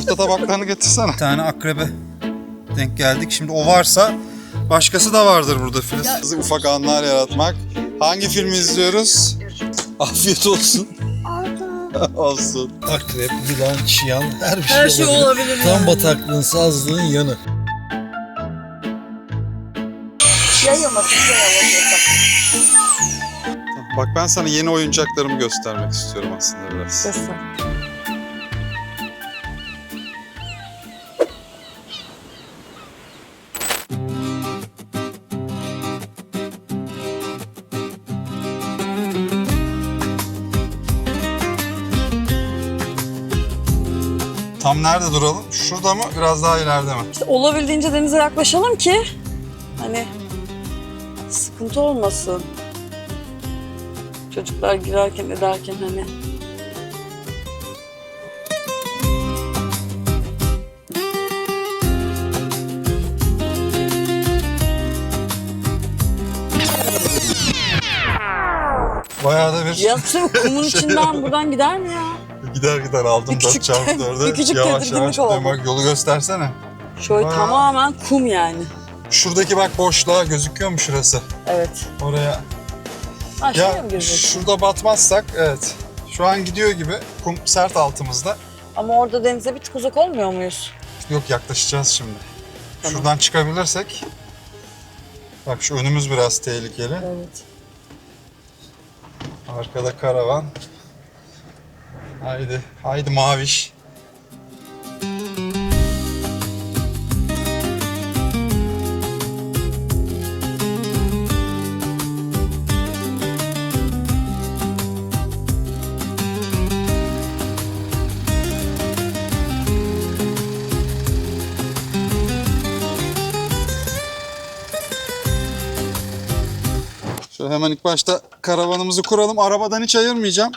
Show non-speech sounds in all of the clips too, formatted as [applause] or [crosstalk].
köfte tabaklarını getirsene. Bir tane akrebe denk geldik. Şimdi o varsa başkası da vardır burada Filiz. Bizi ufak anlar yaratmak. Hangi filmi izliyoruz? Afiyet olsun. [laughs] olsun. Akrep, yılan, çiyan her bir şey Her şey olabilir Tam yani. bataklığın, sazlığın yanı. Yayılmasın yayılmasın. Bak ben sana yeni oyuncaklarımı göstermek istiyorum aslında biraz. Göster. Tam nerede duralım? Şurada mı? Biraz daha ileride mi? İşte olabildiğince denize yaklaşalım ki hani sıkıntı olmasın. Çocuklar girerken ederken hani. Bayağı da bir Yatsın kumun [laughs] içinden buradan gider mi ya? Gider gider aldım Bir 4 küçük- çarpı [laughs] bir 4'e. küçük Yavaş tedirginlik yavaş oldu. demek yolu göstersene. Şöyle Aa. tamamen kum yani. Şuradaki bak boşluğa gözüküyor mu şurası? Evet. Oraya. Ha şuraya Ya mı girecek? şurada batmazsak evet. Şu an gidiyor gibi. Kum sert altımızda. Ama orada denize bir tık uzak olmuyor muyuz? Yok yaklaşacağız şimdi. Tamam. Şuradan çıkabilirsek. Bak şu önümüz biraz tehlikeli. Evet. Arkada karavan. Haydi, haydi maviş. Şöyle hemen ilk başta karavanımızı kuralım. Arabadan hiç ayırmayacağım.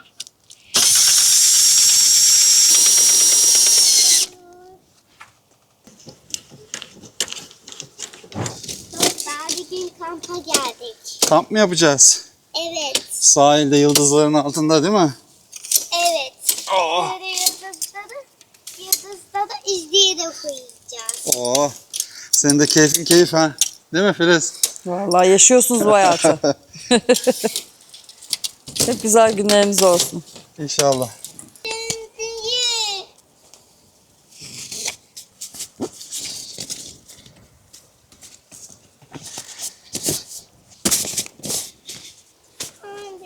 Daha bir gün kampa geldik. Kamp mı yapacağız? Evet, Sahilde yıldızların altında değil mi? evet. Oh. Böyle yıldızları, yıldızları izleyerek uyuyacağız. Oo. Senin de keyfin keyif ha. Değil mi Filiz? Vallahi yaşıyorsunuz bu hayatı. [laughs] Hep güzel günleriniz olsun. İnşallah. Şimdi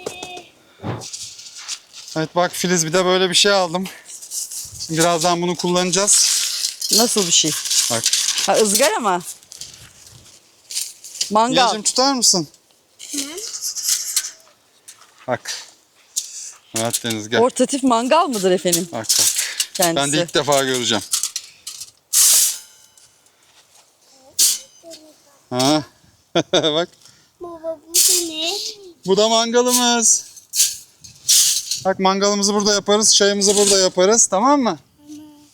Hadi. Evet bak Filiz bir de böyle bir şey aldım. Şimdi birazdan bunu kullanacağız. Nasıl bir şey? Bak. Ha ızgara mı? Mangal. Miyacım tutar mısın? Bak. Evet Deniz gel. Portatif mangal mıdır efendim Bak bak. kendisi? Ben de ilk defa göreceğim. Ha. [laughs] bak. Baba bu da ne? Bu da mangalımız. Bak mangalımızı burada yaparız, çayımızı burada yaparız. Tamam mı?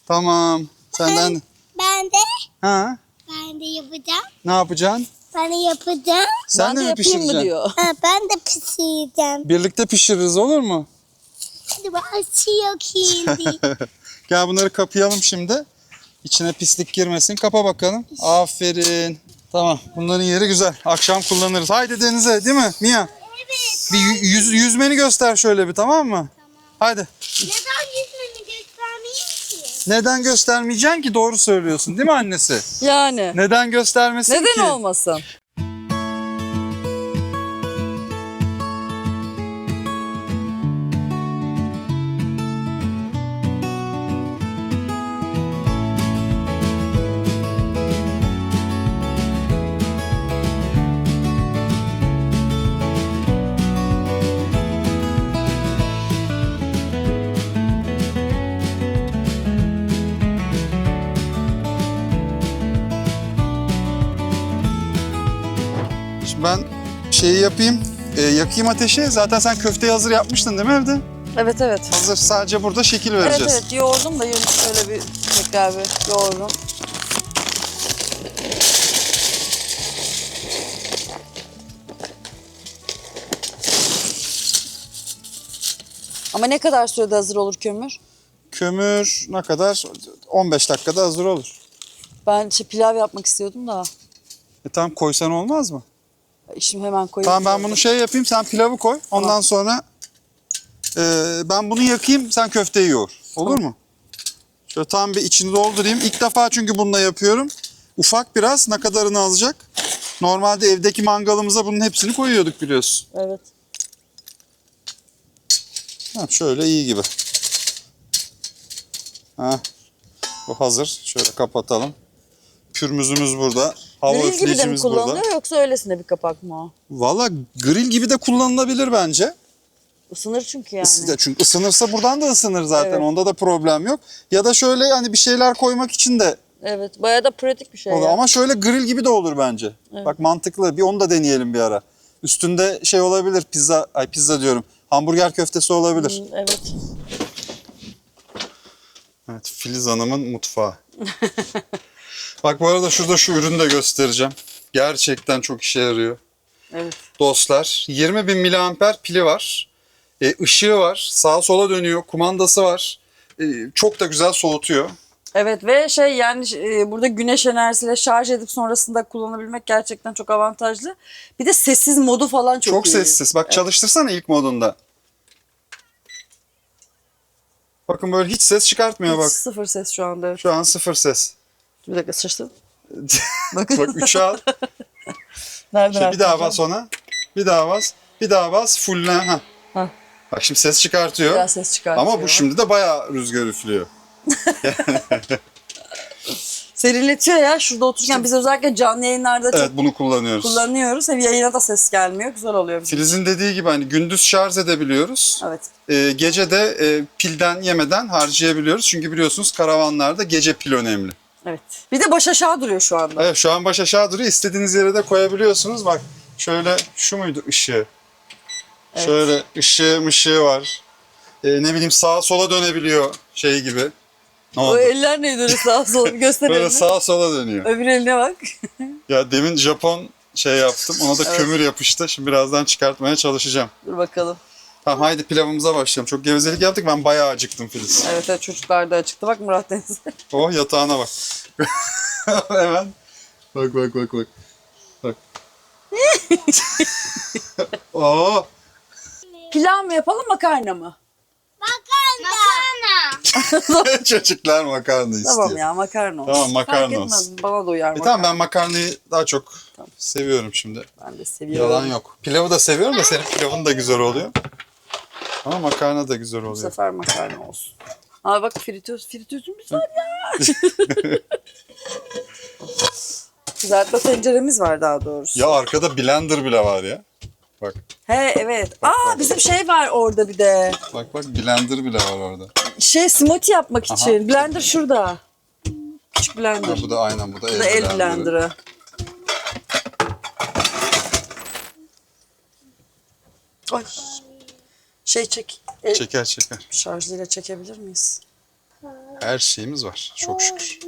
Tamam. Senden Ben de, ha ben de yapacağım. ne yapacaksın? Ben de yapacağım. Sen ben de de mi yapayım mı pişireceksin? diyor. Ha, ben de pişireceğim. Birlikte pişiririz olur mu? Hadi bak açıyor kendi. Gel bunları kapayalım şimdi. İçine pislik girmesin. Kapa bakalım. Aferin. Tamam. Bunların yeri güzel. Akşam kullanırız. Haydi denize değil mi Mia? Bir yü- yüz, yüzmeni göster şöyle bir tamam mı? Haydi. Neden yüzünü göstermeyeyim ki? Neden göstermeyeceksin ki? Doğru söylüyorsun değil mi annesi? Yani. Neden göstermesin Neden ki? olmasın? Yapayım. e, yakayım ateşi. Zaten sen köfteyi hazır yapmıştın değil mi evde? Evet evet. Hazır. Sadece burada şekil Evet vereceğiz. evet yoğurdum da şöyle bir tekrar bir yoğurdum. Ama ne kadar sürede hazır olur kömür? Kömür ne kadar? 15 dakikada hazır olur. Ben işte pilav yapmak istiyordum da. E tamam koysan olmaz mı? Şimdi hemen koyayım. Tamam ben bunu şey yapayım sen pilavı koy. Ondan Tamam. sonra e, ben bunu yakayım sen köfteyi yoğur. Olur mu? Şöyle tam bir içini doldurayım. İlk defa çünkü bununla yapıyorum. Ufak biraz ne kadarını alacak? Normalde evdeki mangalımıza bunun hepsini koyuyorduk biliyorsun. Evet. Ha, şöyle iyi gibi. Ha, bu hazır. Şöyle kapatalım. Pürmüzümüz burada. Hava Grill gibi de mi üfleyicimiz burada. kullanılıyor yoksa öylesine bir kapak mı o? Valla grill gibi de kullanılabilir bence. Isınır çünkü yani. Isı- Çünkü ısınırsa buradan da ısınır zaten. Evet. Onda da problem yok. Ya da şöyle hani bir şeyler koymak için de Evet. Bayağı da pratik bir şey olur. ya. Ama şöyle grill gibi de olur bence. Evet. Bak mantıklı. Bir onu da deneyelim bir ara. Üstünde şey olabilir. Pizza, ay pizza diyorum. Hamburger köftesi olabilir. Hı, Evet. Evet, Filiz Hanım'ın mutfağı. [laughs] Bak bu arada şurada şu ürünü de göstereceğim. Gerçekten çok işe yarıyor. Evet. Dostlar 20 bin miliamper pili var. E, ışığı var. Sağa sola dönüyor. Kumandası var. E, çok da güzel soğutuyor. Evet ve şey yani e, burada güneş enerjisiyle şarj edip sonrasında kullanabilmek gerçekten çok avantajlı. Bir de sessiz modu falan çok, Çok, iyi. sessiz. Bak çalıştırsana ilk modunda. Bakın böyle hiç ses çıkartmıyor Hiç bak. Sıfır ses şu anda. evet. Şu an sıfır ses. Bir dakika sıçtın. [laughs] bak 3'e al. [laughs] Nereden Şey, bir daha bas ona. Bir daha bas. Bir daha bas. Fulllen. Ha. Hah. Bak şimdi ses çıkartıyor. Biraz ses çıkartıyor. Ama bu şimdi de bayağı rüzgar üflüyor. [laughs] Serinletiyor ya şurada otururken biz özellikle canlı yayınlarda Evet çok bunu kullanıyoruz. kullanıyoruz. Hem yayına da ses gelmiyor. Güzel oluyor bizim. Filiz'in dediği gibi hani gündüz şarj edebiliyoruz. Evet. Ee, gece de e, pilden yemeden harcayabiliyoruz. Çünkü biliyorsunuz karavanlarda gece pil önemli. Evet. Bir de baş aşağı duruyor şu anda. Evet şu an baş aşağı duruyor. İstediğiniz yere de koyabiliyorsunuz. Bak şöyle şu muydu ışığı? Evet. Şöyle ışığı mışığı var. Ee, ne bileyim sağa sola dönebiliyor şey gibi. Ne O oldu? eller neydi öyle sağa sola göster Böyle elini. sağa sola dönüyor. Öbür eline bak. Ya demin Japon şey yaptım. Ona da Evet. kömür yapıştı. Şimdi birazdan çıkartmaya çalışacağım. Dur bakalım. Tamam haydi pilavımıza başlayalım. Çok gevezelik yaptık. Ben bayağı acıktım Filiz. Evet, evet çocuklar da açıktı. Bak Murat Deniz. [laughs] Oh yatağına bak. [laughs] Hemen. Bak bak bak bak. Bak. [laughs] Oo. Pilav mı yapalım makarna mı? Makarna. Makarna. Çocuklar makarna istiyor. Tamam ya makarna olsun. Tamam, makarna Fark etmez, olsun. Bana da uyar E makarna. tamam ben makarnayı daha çok seviyorum şimdi. Ben de seviyorum. Yalan yok. Pilavı da seviyorum da senin pilavın da güzel oluyor. Ama makarna da güzel Bu oluyor. sefer makarna olsun. Aa bak fritöz, fritözümüz var ya. [laughs] Kızartma tenceremiz var daha doğrusu. Ya arkada blender bile var ya. Bak He evet. Aa bizim şey var orada bir de. bak bak blender bile var orada. Şey smoothie yapmak Aha. için. Blender şurada. Küçük blender. Ha, bu da aynen bu da Bu da el blenderı. blenderı. Ay. Şey çek. El Çeker çeker. şarjıyla çekebilir miyiz? Her şeyimiz var çok şükür.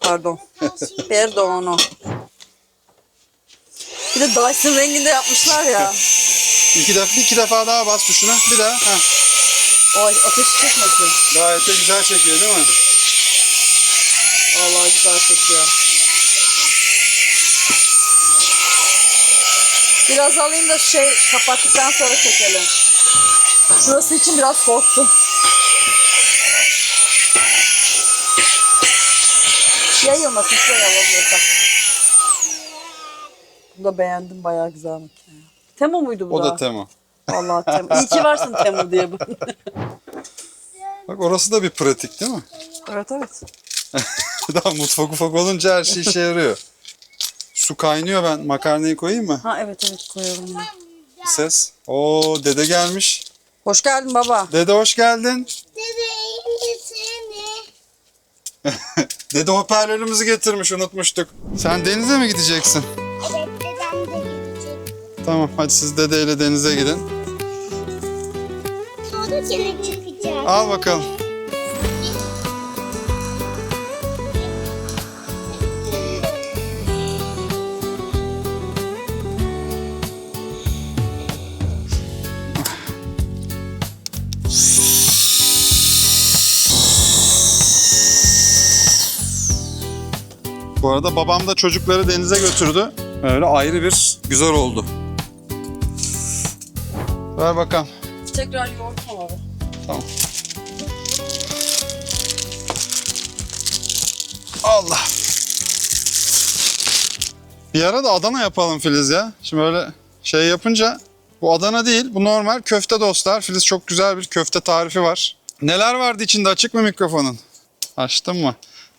Pardon. [laughs] Pardon. Bir de Dyson renginde yapmışlar ya. [laughs] İki defa, bir iki defa daha bas tuşuna. Bir daha. Heh. Ay ateş çekmesin. Gayet de güzel çekiyor değil mi? Vallahi güzel çekiyor. Biraz alayım da şey kapattıktan sonra çekelim. Şurası için biraz korktum. Yayılmasın şuraya alalım. Bunu da beğendim bayağı güzel makine. Temo muydu bu O da? da tema. Vallahi Temo. İyi ki varsın Temo diye bu. [laughs] Bak orası da bir pratik değil mi? evet evet. [laughs] Daha mutfak ufak olunca her şey işe yarıyor. Su kaynıyor ben makarnayı koyayım mı? Ha evet evet koyalım yine. Ses. Oo dede gelmiş. Hoş geldin baba. Dede hoş geldin. Dede iyi seni. [laughs] Dede hoparlörümüzü getirmiş unutmuştuk. Sen denize mi gideceksin? Evet dedem de gidecek. Tamam hadi siz dedeyle denize gidin. Sonra gene çıkacak. Al bakalım. Bu arada babam da çocukları denize götürdü. Öyle ayrı bir güzel oldu. Ver bakalım. Tekrar yoğurtma abi. Tamam. Allah. Bir ara da Adana yapalım Filiz ya. Şimdi öyle şey yapınca bu Adana değil bu normal köfte dostlar. Filiz çok güzel bir köfte tarifi var. Neler vardı içinde açık mı mikrofonun? Açtın mı?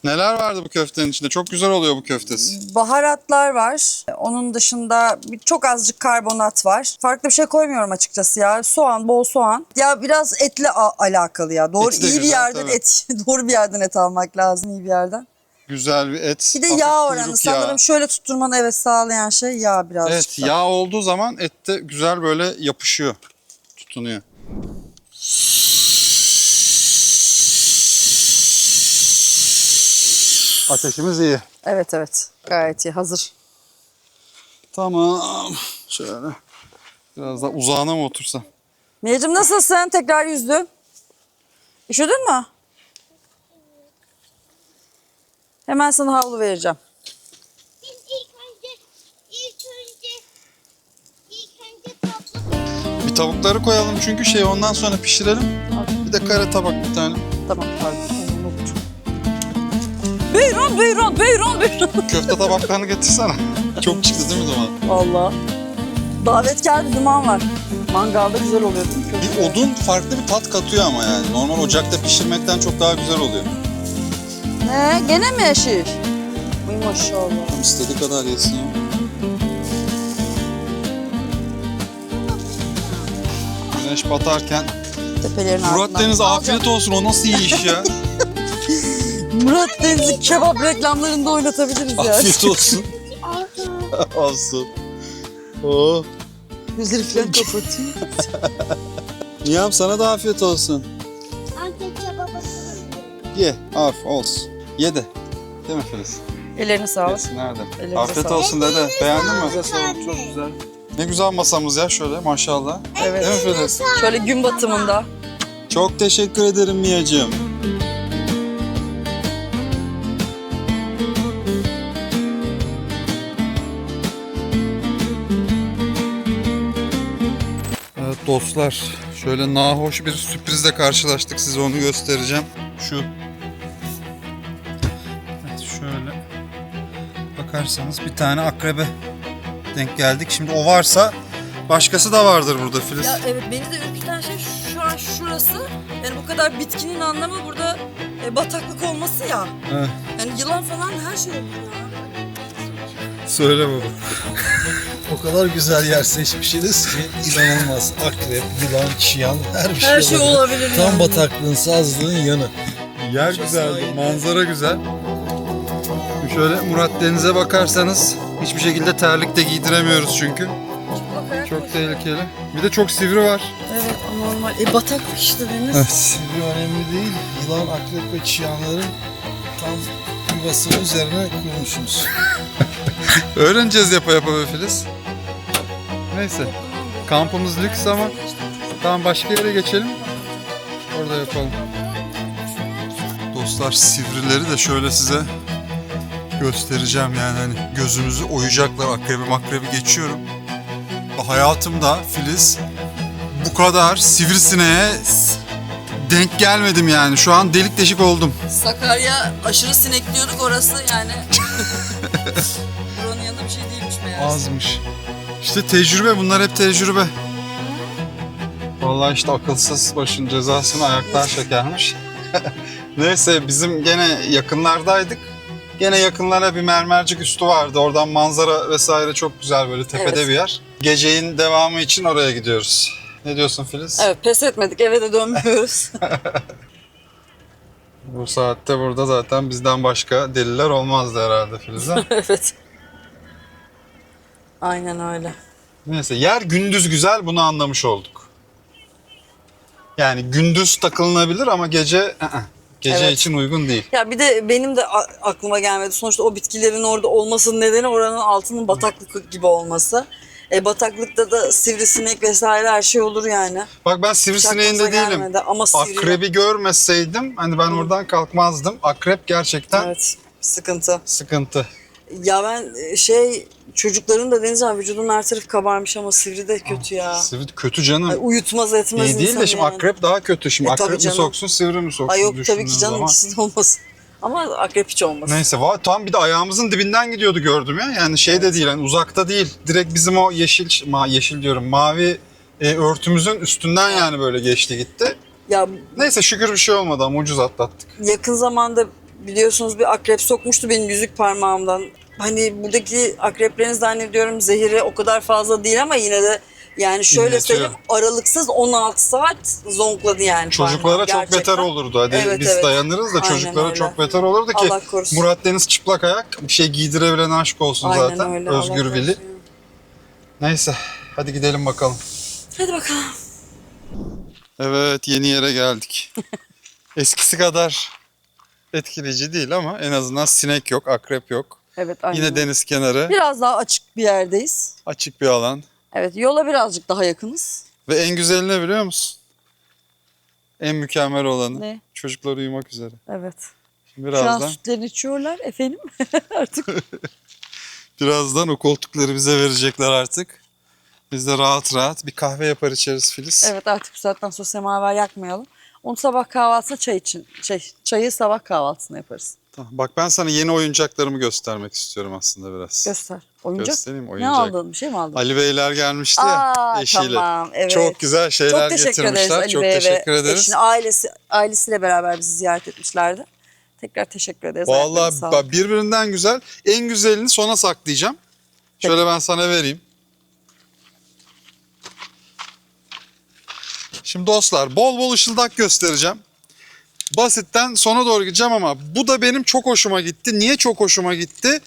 Neler vardı bu köftenin içinde? Çok güzel oluyor bu köftesi. Baharatlar var. Onun dışında bir- çok azıcık karbonat var. Farklı bir şey koymuyorum açıkçası ya. Soğan, bol soğan. Ya biraz etle a- alakalı ya. Doğru Eti de iyi bir güzel, yerden tabii. et [laughs] doğru bir yerden et almak lazım iyi bir yerden. Güzel bir et. Bir de hafif yağ kuyruk oranı sanırım şöyle tutturmanı evet sağlayan şey yağ birazcık. Evet da. yağ olduğu zaman et de güzel böyle yapışıyor. Tutunuyor. Ateşimiz iyi. Evet evet gayet iyi hazır. Tamam. Şöyle. Biraz daha uzağına mı otursam? Miyacım nasılsın? Tekrar yüzdün. Üşüdün mü? Hemen sana havlu vereceğim. Biz ilk önce, ilk önce, ilk önce toplu Bir tavukları koyalım çünkü şey ondan sonra pişirelim. Bir de kare tabak bir tane. Tamam pardon. Buyurun buyurun buyurun buyurun. Köfte tabaklarını getirsene. Çok çıktı değil mi duman? Allah. Davetkar bir duman var. Mangalda güzel oluyor değil mi? köfte? Bir odun farklı bir tat katıyor ama yani. Normal ocakta pişirmekten çok daha güzel oluyor. Ne? Gene mi şiş? Uy maşallah. İstediği kadar yesin ya. Güneş batarken Tepelerin Murat ardından. Deniz afiyet olsun o nasıl iyi iş ya? [laughs] Murat Deniz'i kebap reklamlarında oynatabiliriz ya. afiyet olsun. olsun. Oh. Gözleri falan kapatıyor. Niyam sana da afiyet olsun. Antep çababası. Ye. Af olsun. Ye de. Değil mi Filiz? Ellerine sağlık. Yesin nerede? Ellerinize afiyet sağlık. olsun dede. Beğendin mi? Çok güzel. Ne güzel masamız ya şöyle maşallah. Evet. Değil mi Filiz? Şöyle gün batımında. Çok teşekkür ederim Miyacığım. Dostlar, şöyle nahoş bir sürprizle karşılaştık. Size onu göstereceğim. Şu. Evet şöyle. Bakarsanız bir tane akrebe denk geldik. Şimdi o varsa başkası da vardır burada Filiz. Ya evet beni de ürküten şey şu an şurası. Yani bu kadar bitkinin anlamı burada e, bataklık olması ya. Evet. Yani yılan falan her şey olur ya. Söyle baba. O kadar güzel yer seçmişsiniz ki inanılmaz. Akrep, yılan, çıyan her bir şey Her şey olabilir Tam yani. bataklığın, sazlığın yanı. Yer Çok güzel, sahil. manzara güzel. Şimdi Şöyle Murat Deniz'e bakarsanız hiçbir şekilde terlik de giydiremiyoruz çünkü. Çok tehlikeli. Bir de çok sivri var. Evet normal. E bataklık işte deniz. Evet. Sivri önemli değil. Yılan, akrep ve çıyanların tam yuvasının üzerine kurmuşsunuz. [laughs] Öğreneceğiz yapa yapa be Filiz. Neyse. Kampımız lüks ama tamam başka yere geçelim. Orada yapalım. Dostlar sivrileri de şöyle size göstereceğim yani hani gözünüzü oyacaklar akrebi makrebi geçiyorum. Hayatımda Filiz bu kadar sivrisineğe denk gelmedim yani. Şu an delik deşik oldum. Sakarya aşırı sinekliyorduk orası yani. [laughs] Buranın yanında bir şey değilmiş meğerse. Azmış. İşte tecrübe bunlar hep tecrübe. Vallahi işte akılsız başın cezasını ayaklar çekermiş. [laughs] Neyse bizim gene yakınlardaydık. Gene yakınlara bir mermercik üstü vardı. Oradan manzara vesaire çok güzel böyle tepede Evet. bir yer. Geceyin devamı için oraya gidiyoruz. Ne diyorsun Filiz? Evet pes etmedik eve de dönmüyoruz. [laughs] [laughs] Bu saatte burada zaten bizden başka deliller olmazdı herhalde Filiz'e. evet. Aynen öyle. Neyse yer gündüz güzel bunu anlamış olduk. Yani gündüz takılınabilir ama gece ı-ı, gece Evet. için uygun değil. Ya bir de benim de a- aklıma gelmedi. Sonuçta o bitkilerin orada olmasının nedeni oranın altının bataklık gibi olması. E bataklıkta da sivrisinek vesaire her şey olur yani. Bak ben sivrisineğinde aklımıza değilim. gelmedi Ama sivri. Akrebi görmeseydim hani ben oradan kalkmazdım. Akrep gerçekten Evet. sıkıntı. Sıkıntı. Ya ben e, şey çocukların da Deniz abi vücudunun her tarafı kabarmış ama sivri de kötü ya. Sivri kötü canım. Ay, uyutmaz etmez İyi değil insanı de şimdi yani. akrep daha kötü. Şimdi E, akrep mi canım. soksun sivri mi soksun Ay yok tabii düşündüğün ki canım zaman. ikisi de olmasın. Ama akrep hiç olmasın. Neyse va- tam bir de ayağımızın dibinden gidiyordu gördüm ya. Yani şey de değil hani uzakta değil. Direkt bizim o yeşil ma yeşil diyorum mavi e, örtümüzün üstünden yani böyle geçti gitti. Ya Neyse şükür bir şey olmadı ama ucuz atlattık. yakın zamanda biliyorsunuz bir akrep sokmuştu benim yüzük parmağımdan. Hani buradaki akreplerin zannediyorum zehiri o kadar fazla değil ama yine de yani şöyle İnletiyor. söyleyeyim aralıksız 16 saat zonkladı yani Çocuklara parmağım, çok gerçekten. beter olurdu. Hadi Evet, biz evet. dayanırız da Aynen çocuklara öyle. çok beter olurdu ki. Allah. Murat Deniz çıplak ayak bir şey giydirebilen aşk olsun Aynen zaten. öyle, Allah Özgür korusun. Neyse hadi gidelim bakalım. Hadi bakalım. Evet yeni yere geldik. [laughs] Eskisi kadar etkileyici değil ama en azından sinek yok, akrep yok. Evet aynen. Yine deniz kenarı, Biraz daha açık bir yerdeyiz. açık bir alan. Evet yola birazcık daha yakınız. Ve en güzeli ne biliyor musun? En mükemmel olanı. Ne? Çocuklar uyumak üzere. Evet. Şimdi Şu an birazdan, sütlerini içiyorlar efendim. [laughs] Artık [laughs] birazdan o koltukları bize verecekler artık. Biz de rahat rahat bir kahve yapar içeriz Filiz. evet artık bu saatten sonra semaver yakmayalım. Onu sabah kahvaltısına çay için, şey, çayı sabah kahvaltısına yaparız. Tamam, Bak ben sana yeni oyuncaklarımı göstermek istiyorum aslında biraz. Göster. Oyuncak. Göstereyim Ne oyuncak. aldın? Bir şey mi aldın? Ali Beyler gelmişti ya Aa, eşiyle. tamam, evet. Çok güzel şeyler Çok teşekkür ederiz getirmişler. Ali Çok Bey teşekkür ve ederiz. eşinin ailesi, ailesiyle beraber bizi ziyaret etmişlerdi. Tekrar teşekkür ederiz. Vallahi birbirinden güzel. En güzelini sona saklayacağım. Şöyle ben sana vereyim. Şimdi dostlar bol bol ışıldak göstereceğim. Basitten sona doğru gideceğim ama bu da benim çok hoşuma gitti. Niye çok hoşuma gitti?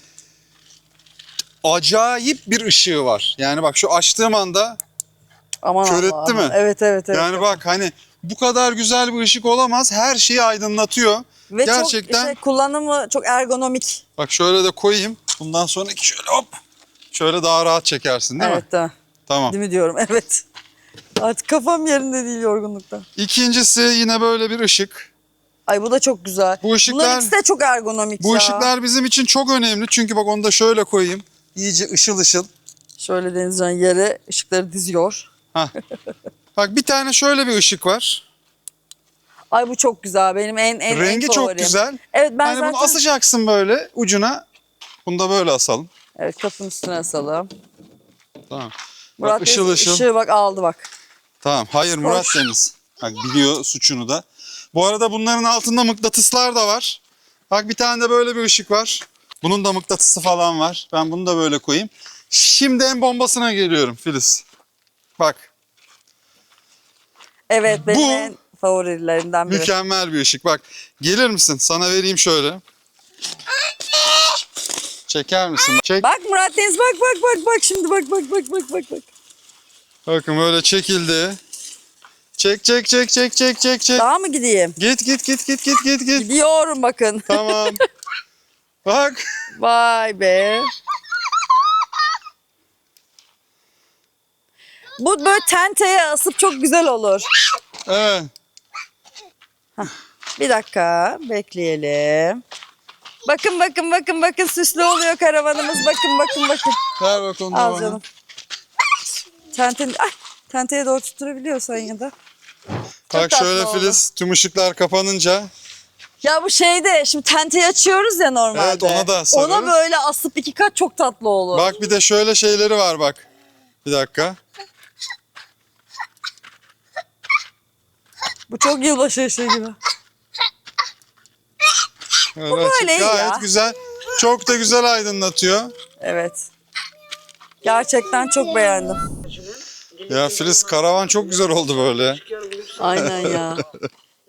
Acayip bir ışığı var. Yani bak şu açtığım anda Aman kör Allah, etti mi? aman. Evet evet evet. yani bak hani bu kadar güzel bir ışık olamaz. Her şeyi aydınlatıyor. Ve gerçekten- çok işte kullanımı çok ergonomik. Bak şöyle de koyayım. Bundan sonraki şöyle hop. Şöyle daha rahat çekersin değil mi? evet. Tamam. Değil mi diyorum [laughs] evet. Artık kafam yerinde değil yorgunluktan. İkincisi yine böyle bir ışık. Ay bu da çok güzel. Bu ışıklar- Bunların ikisi de çok ergonomik Bu ya. ışıklar bizim için çok önemli. Çünkü bak onu da şöyle koyayım. İyice ışıl ışıl. Şöyle Denizcan yere ışıkları diziyor. Bak bir tane şöyle bir ışık var. Ay bu çok güzel. Benim en en Rengi en çok favorim. güzel. Evet ben hani zaten... bunu asacaksın böyle ucuna. Bunu da böyle asalım. Evet kapının üstüne asalım. Tamam. Murat bak ışıl ışıl. ışığı bak aldı bak. Tamam. Hayır Murat Hoş. Deniz. Bak biliyor suçunu da. Bu arada bunların altında mıknatıslar da var. Bak bir tane de böyle bir ışık var. Bunun da mıknatısı falan var. Ben bunu da böyle koyayım. Şimdi en bombasına geliyorum Filiz. Bak Evet benim Bu- en favorilerimden biri. mükemmel bir ışık. Bak gelir misin? Sana vereyim şöyle. Çeker misin? Çek. Bak Murat Deniz bak bak bak bak şimdi bak bak bak bak bak bak. Bakın böyle çekildi. Çek çek çek çek çek çek çek. Daha mı gideyim? Git git git git git git git. Gidiyorum bakın. Tamam. [laughs] Bak. Vay be. Bu böyle tenteye asıp çok güzel olur. Evet. Bir dakika bekleyelim. Bakın bakın bakın bakın süslü oluyor karavanımız. Bakın bakın bakın. Ver bakalım da Al canım. Tenten, ay, tenteye doğru tutturabiliyorsan ya da. Çok Bak tatlı şöyle oldu. Filiz tüm ışıklar kapanınca Ya bu şeyde şimdi tenteyi açıyoruz ya normalde. Evet, ona da sararız. Ona böyle asıp iki kat çok tatlı olur. bak bir de şöyle şeyleri var bak. Bir dakika. Bu çok yılbaşı ışığı gibi. Bu açık. böyle iyi Gayet ya. güzel. Çok da güzel aydınlatıyor. Evet. Gerçekten çok beğendim. Ya Filiz karavan çok güzel oldu böyle. Aynen ya.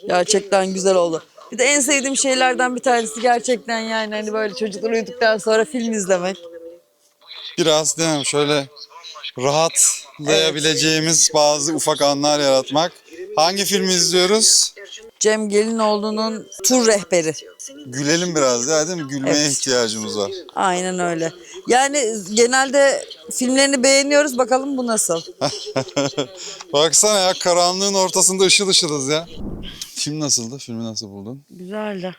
Gerçekten güzel oldu. Bir de en sevdiğim şeylerden bir tanesi gerçekten yani hani böyle çocuklar uyuduktan sonra film izlemek. Biraz değil mi? Şöyle rahatlayabileceğimiz bazı ufak anlar yaratmak. Hangi filmi izliyoruz? Cem Gelinoğlu'nun tur rehberi. Gülelim biraz ya değil mi? Gülmeye Evet. ihtiyacımız var. Aynen öyle. Yani genelde filmlerini beğeniyoruz. Bakalım bu nasıl? [laughs] Baksana ya karanlığın ortasında ışıl ışılız ya. Film nasıldı? Filmi nasıl buldun? Güzeldi.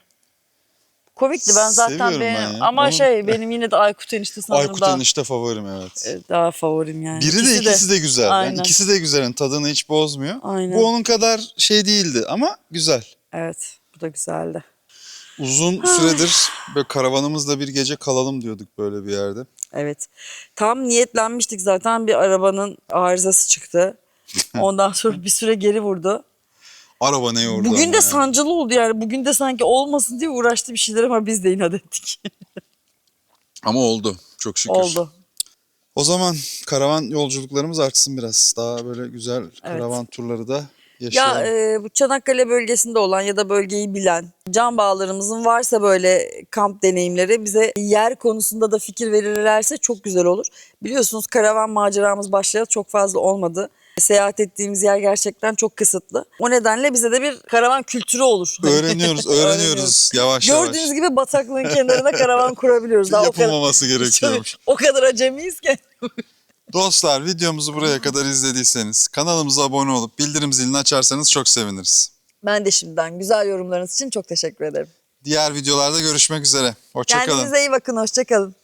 Komikti ben zaten Seviyorum benim ben ya. ama Onun- şey benim yine de Aykut enişte sanırım Aykut daha, enişte favorim evet. e, daha favorim yani. Biri de ikisi de güzel. Yani Aynen. ikisi de güzel. Yani tadını hiç bozmuyor. Aynen. Bu onun kadar şey değildi ama güzel. Evet bu da güzeldi. Uzun süredir böyle karavanımızla bir gece kalalım diyorduk böyle bir yerde. Evet. Tam niyetlenmiştik zaten bir arabanın arızası çıktı. [laughs] Ondan sonra bir süre geri vurdu. Araba ne yordu Bugün de ya. sancılı oldu yani. Bugün de sanki olmasın diye uğraştı bir şeyler ama biz de inat ettik. [laughs] Ama oldu. Çok şükür. oldu. O zaman karavan yolculuklarımız artsın biraz. Daha böyle güzel karavan turları da yaşayalım. Ya e, bu Çanakkale bölgesinde olan ya da bölgeyi bilen can bağlarımızın varsa böyle kamp deneyimleri bize yer konusunda da fikir verirlerse çok güzel olur. Biliyorsunuz karavan maceramız başlayalı çok fazla olmadı. Seyahat ettiğimiz yer gerçekten çok kısıtlı. O nedenle bize de bir karavan kültürü olur. [laughs] öğreniyoruz, öğreniyoruz yavaş Gördüğünüz yavaş. gibi bataklığın kenarına karavan kurabiliyoruz. Daha o kadar, Yapılmaması gerekiyormuş. o kadar acemiyiz ki. [laughs] Dostlar videomuzu buraya kadar izlediyseniz kanalımıza abone olup bildirim zilini açarsanız çok seviniriz. Ben de şimdiden güzel yorumlarınız için çok teşekkür ederim. Diğer videolarda görüşmek üzere. Hoşçakalın. Kendinize iyi bakın. Hoşçakalın.